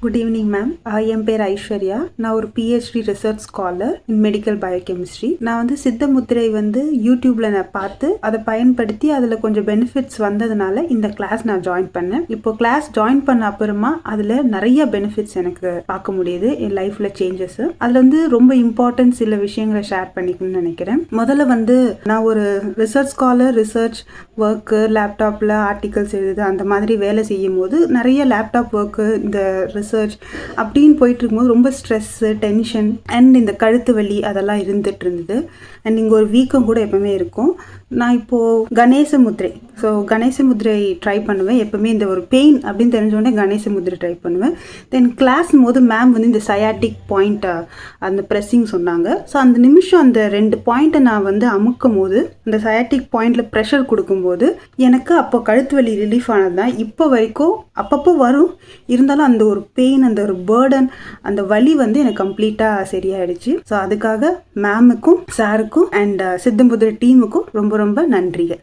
Good evening ma'am என் பேர் ஐஸ்வர்யா நான் ஒரு PhD research scholar in medical biochemistry நான் வந்து சித்தமுத்திரை வந்து யூடியூப்ல நான் பார்த்து அதை பயன்படுத்தி அதில் கொஞ்சம் பெனிஃபிட்ஸ் வந்ததுனால இந்த கிளாஸ் நான் ஜாயின் பண்ணேன். இப்போ கிளாஸ் ஜாயின் பண்ண அப்புறமா அதில் நிறைய பெனிஃபிட்ஸ் எனக்கு பார்க்க முடியுது என் லைஃப்ல சேஞ்சஸ் அதில் வந்து ரொம்ப இம்பார்ட்டன்ஸ் சில விஷயங்களை ஷேர் பண்ணிக்கணும்னு நினைக்கிறேன். முதல்ல வந்து நான் ஒரு ரிசர்ச் ஸ்காலர் ரிசர்ச் ஒர்க்கு லேப்டாப்பில் ஆர்டிகல்ஸ் எழுதுது அந்த மாதிரி வேலை செய்யும் போது நிறைய லேப்டாப் ஒர்க்கு இந்த ரிசர்ச் அப்படின்னு போயிட்டு இருக்கும்போது ரொம்ப ஸ்ட்ரெஸ்ஸு டென்ஷன் அண்ட் இந்த கழுத்து வலி அதெல்லாம் இருந்துகிட்டு இருந்தது. அண்ட் இங்கே ஒரு வீக்கம் கூட எப்பவுமே இருக்கும். நான் இப்போது கணேசமுத்திரை ஸோ கணேச முத்ரை ட்ரை பண்ணுவேன். எப்போவுமே இந்த ஒரு பெயின் அப்படின்னு தெரிஞ்சோடனே கணேசமுத்திரை ட்ரை பண்ணுவேன். தென் கிளாஸ் போது மேம் வந்து இந்த சயாட்டிக் பாயிண்ட்டை அந்த ப்ரெஸ்ஸிங் சொன்னாங்க. ஸோ அந்த நிமிஷம் அந்த ரெண்டு பாயிண்ட்டை நான் வந்து அமுக்கும் போது அந்த சயாட்டிக் பாயிண்டில் ப்ரெஷர் கொடுக்கும்போது எனக்கு அப்போ கழுத்து வலி ரிலீஃப் ஆனது தான் இப்போ வரைக்கும் அப்பப்போ வரும். இருந்தாலும் அந்த ஒரு பெயின் அந்த ஒரு பேர்டன் அந்த வலி வந்து எனக்கு கம்ப்ளீட்டாக சரியாயிடுச்சு. ஸோ அதுக்காக மேமுக்கும் சாருக்கும் அண்ட் uh, சித்தம்புதிர டீமுக்கும் ரொம்ப ரொம்ப நன்றிகள்.